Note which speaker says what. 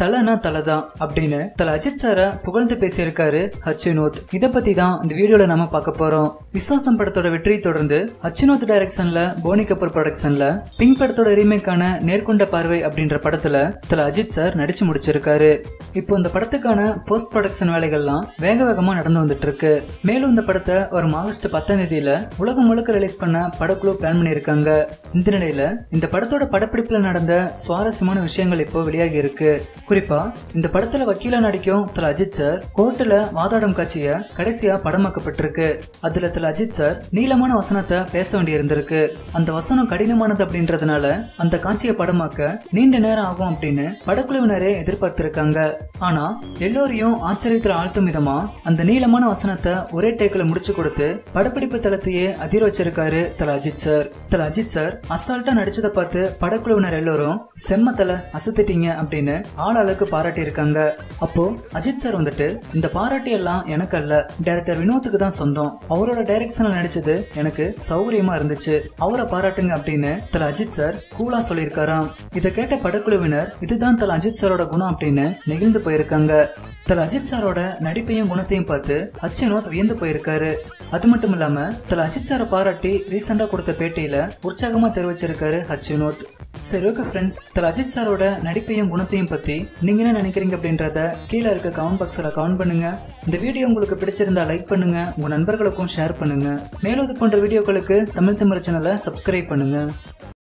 Speaker 1: தலைனா தலை தான் அப்படின்னு தல அஜித் சார புகழ்ந்து பேசியிருக்காரு அச்சுனோத் இத பத்தி தான் இந்த வீடியோல நாம பார்க்க போறோம். விஸ்வாசம் படத்தோட வெற்றியை தொடர்ந்து அச்சுனோத் டைரக்ஷன்ல போனி கபூர் ப்ரொடக்ஷன்ல பிங்க் படத்தோட ரீமேக்கான நேர்கொண்ட பார்வை அப்படின்ற படத்துல தல அஜித் சார் நடிச்சு முடிச்சிருக்காரு. இப்போ இந்த படத்துக்கான போஸ்ட் ப்ரொடக்ஷன் வேலைகள்லாம் வேக வேகமாக நடந்து வந்துட்டு இருக்கு மேலும் இந்த படத்தை ஒரு ஆகஸ்ட் பத்தாம் தேதியில உலகம் முழுக்க ரிலீஸ் பண்ண படக்குழு பிளான் பண்ணியிருக்காங்க. இந்த நிலையில இந்த படத்தோட படப்பிடிப்புல நடந்த சுவாரஸ்யமான விஷயங்கள் இப்போ வெளியாகி இருக்கு. குறிப்பா இந்த படத்துல வக்கீலா நடிக்கும் தல அஜித் சார் கோர்ட்டுல வாதாடும் காட்சிய கடைசியா படமாக்கப்பட்டிருக்கு. அதுல தல அஜித் சார் நீளமான வசனத்தை பேச வேண்டி இருந்திருக்கு அந்த வசனம் கடினமானது அப்படின்றதுனால அந்த காட்சியை படமாக்க நீண்ட நேரம் ஆகும் அப்படின்னு படக்குழுவினரே எதிர்பார்த்திருக்காங்க. ஆனா எல்லோரையும் ஆச்சரியத்துல ஆழ்த்தும் விதமா அந்த நீளமான வசனத்தை ஒரே டேக்கில் முடிச்சு கொடுத்து படப்பிடிப்பு தளத்தையே அதிர வச்சிருக்காரு தல அஜித் சார். தல அஜித் சார் அசால்ட்டா நடிச்சதை பார்த்து படக்குழுவினர் எல்லோரும் செம்ம தல அசத்திட்டீங்க அப்படின்னு ஆளாளுக்கு பாராட்டி இருக்காங்க அப்போ அஜித் சார் வந்துட்டு இந்த பாராட்டி எல்லாம் எனக்கு அல்ல. டைரக்டர் வினோத்துக்கு தான் சொந்தம். அவரோட டைரக்ஷன்ல நடிச்சது எனக்கு சௌகரியமா இருந்துச்சு. அவரை பாராட்டுங்க அப்படின்னு தல அஜித் சார் கூலா சொல்லியிருக்காராம். இதை கேட்ட படக்குழுவினர் இதுதான் தல அஜித் சாரோட குணம் அப்படின்னு வியந்து போயிருக்காங்க. தல அஜித் சாரோட நடிப்பையும் குணத்தையும் பார்த்து அச்சுனோத் வியந்து போயிருக்காரு. அது மட்டும் இல்லாம தல அஜித் சாரை பாராட்டி ரீசெண்டா கொடுத்த பேட்டியில உற்சாகமா தெரிவிச்சிருக்காரு அச்சுனோத் சரி ஓகே ஃப்ரெண்ட்ஸ் தல அஜித் சாரோட நடிப்பையும் குணத்தையும் பத்தி நீங்க என்ன நினைக்கிறீங்க அப்படின்றத கீழே இருக்க கமெண்ட் பாக்ஸ்ல கமெண்ட் பண்ணுங்க. இந்த வீடியோ உங்களுக்கு பிடிச்சிருந்தா லைக் பண்ணுங்க. உங்க நண்பர்களுக்கும் ஷேர் பண்ணுங்க. மேலும் இது போன்ற வீடியோக்களுக்கு தமிழ் தமிழ் சேனலை சப்ஸ்கிரைப் பண்ணுங்க.